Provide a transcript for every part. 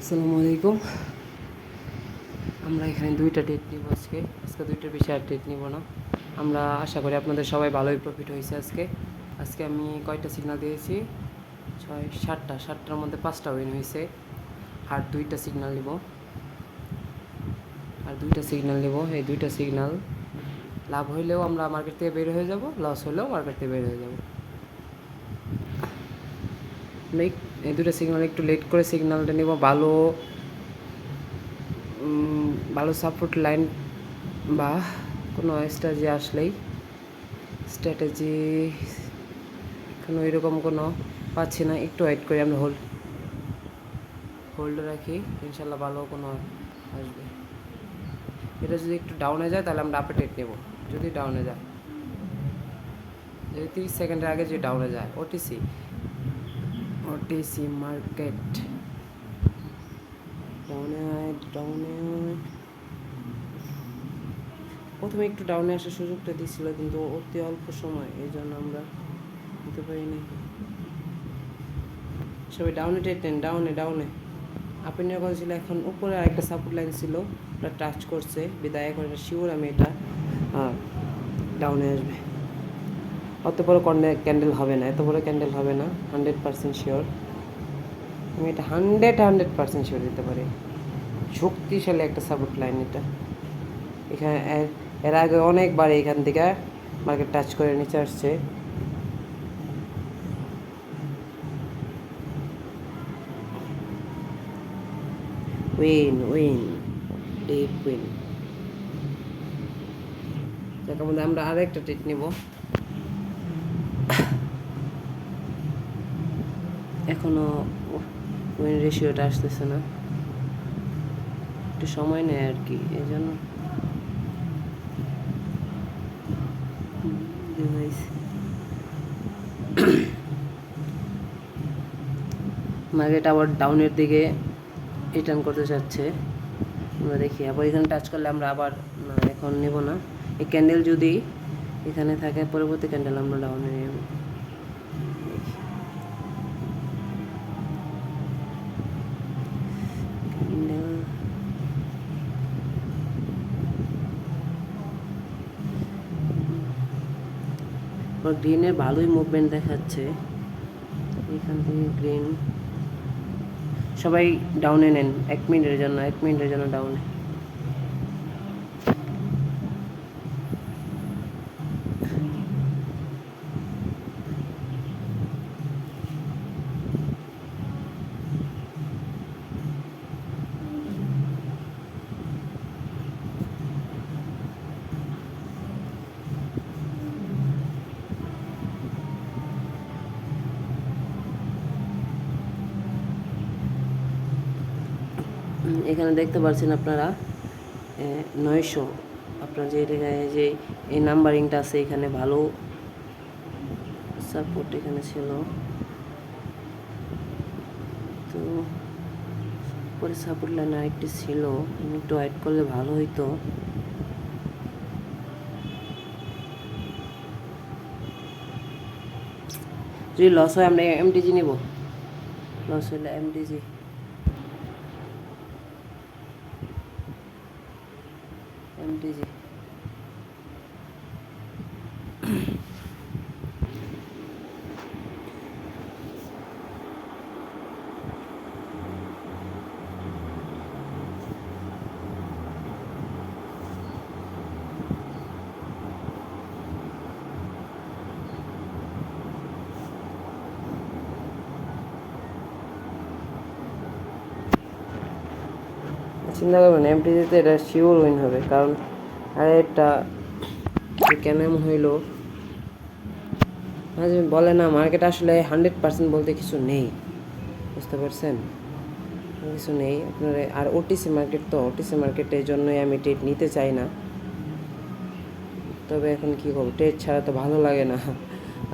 আসসালামু আলাইকুম। আমরা এখানে দুইটা ডেট নিব আজকে। আজকে দুইটার বেশি আর ডেট নিব না। আমরা আশা করি আপনাদের সবাই ভালোই প্রফিট হয়েছে আজকে। আজকে আমি কয়টা সিগনাল দিয়েছি? ছয়, সাতটা। সাতটার মধ্যে পাঁচটা উইন হয়েছে। আর দুইটা সিগনাল নিব। আর দুইটা সিগনাল নিব। এই দুইটা সিগনাল লাভ হইলেও আমরা মার্কেট থেকে বের হয়ে যাব লস হলেও মার্কেট থেকে বের হয়ে যাব। লাইক এই দুটো সিগনাল একটু লেট করে সিগনালটা নেব। ভালো ভালো সাপোর্ট লাইন বা কোনো স্ট্র্যাটেজি আসলেই স্ট্র্যাটেজি কোনো এরকম কোনো পাচ্ছি না। একটু ওয়েট করি, আমরা হোল্ড হোল্ড রাখি। ইনশাল্লাহ ভালো কোনো আসবে। এটা যদি একটু ডাউনে যায়, তাহলে আমরা আপে টেট নেব। যদি ডাউনে যায়, যদি তিরিশ সেকেন্ডের আগে যদি ডাউনে যায় ওটিসি ওটিসি মার্কেট ডাউনে আয় ডাউনে প্রথমে একটু ডাউনে আসার সুযোগটা দিচ্ছিল কিন্তু অতি অল্প সময়, এই জন্য আমরা নিতে পারিনি। সবাই ডাউনে টেট নেন ডাউনে ডাউনে আপনি কথা ছিল, এখন উপরে আরেকটা সাপোর্ট লাইন ছিল, ওটা টাচ করছে, বিদায় এখন শিওর আমি এটা ডাউনে আসবে। অত বড় ক্যান্ডেল হবে না, এত বড় ক্যান্ডেল হবে না, হান্ড্রেড পার্সেন্ট শিওর। আমি এটা হান্ড্রেড হান্ড্রেড পার্সেন্ট শিওর দিতে পারি। শক্তিশালী একটা সাপোর্ট লাইন এটা। এখানে এর- আগে অনেকবার এখান থেকে মার্কেট টাচ করে নিচে আসছে। উইন উইন ডিপ উইন আমরা আরেকটা টেট নিব। এখনও উইন রেশিওটা আসতেছে না। একটু সময় নেয় আর কি এই জন্য মার্কেট আবার ডাউনের দিকে রিটার্ন করতে চাচ্ছে আমরা দেখি, আবার এখানে টাচ করলে আমরা আবার, না, এখন নেব না। এই ক্যান্ডেল যদি এখানে থাকে, পরবর্তী ক্যান্ডেল আমরা ডাউনে নেব ক্যান্ডেল গ্রিনের ভালোই মুভমেন্ট দেখাচ্ছে। এখান থেকে গ্রিন সবাই ডাউনে নেন, এক মিনিটের জন্য, এক মিনিটের জন্য ডাউনে এখানে দেখতে পাচ্ছেন আপনারা নয়শো। আপনার যে যে এই নাম্বারিংটা আছে এখানে ভালো সাপোর্ট এখানে ছিল। তো পরে সাপোর্ট লাইন আরেকটি ছিল একটু অ্যাড করলে ভালো হইতো। যদি লস হয় আমরা এমটিজি নিব। লস হলে এমটিজি এমটিজি চিন্তা করবেন এমটিজিতে এটা শিওর উইন হবে কারণ আরে এটা কেন এমন হইল। বলে না মার্কেট আসলে হান্ড্রেড পার্সেন্ট বলতে কিছু নেই। বুঝতে পারছেন? কিছু নেই। আপনার আর ওটিসি মার্কেট তো ওটিসি মার্কেটে এই জন্যই আমি টেট নিতে চাই না। তবে এখন কী করব? টেট ছাড়া তো ভালো লাগে না।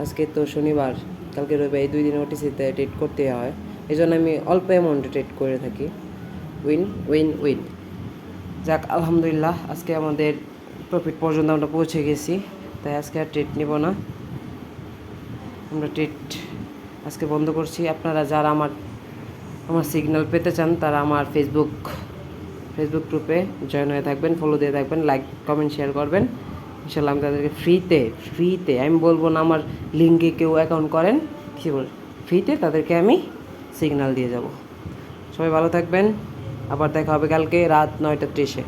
আজকে তো শনিবার, কালকে রবিবার এই দুই দিন ওটিসিতে টেট করতে হয়। এই জন্য আমি অল্প অ্যামাউন্টে টেট করে থাকি। উইন উইন উইন যাক, আলহামদুলিল্লাহ, আজকে আমাদের প্রফিট পর্যন্ত আমরা পৌঁছে গেছি। তাই আজকে আর ট্রেড নেব না। আমরা ট্রেড আজকে বন্ধ করছি। আপনারা যারা আমার আমার সিগন্যাল পেতে চান, তারা আমার ফেসবুক ফেসবুক গ্রুপে জয়েন হয়ে থাকবেন ফলো দিয়ে থাকবেন লাইক কমেন্ট শেয়ার করবেন। ইনশাল্লাহ আমি তাদেরকে ফ্রিতে ফ্রিতে আমি বলব না আমার লিঙ্কে কেউ অ্যাকাউন্ট করেন, কী বল ফ্রিতে তাদেরকে আমি সিগন্যাল দিয়ে যাব। সবাই ভালো থাকবেন। আবার দেখা হবে কালকে রাত নয়টা ত্রিশে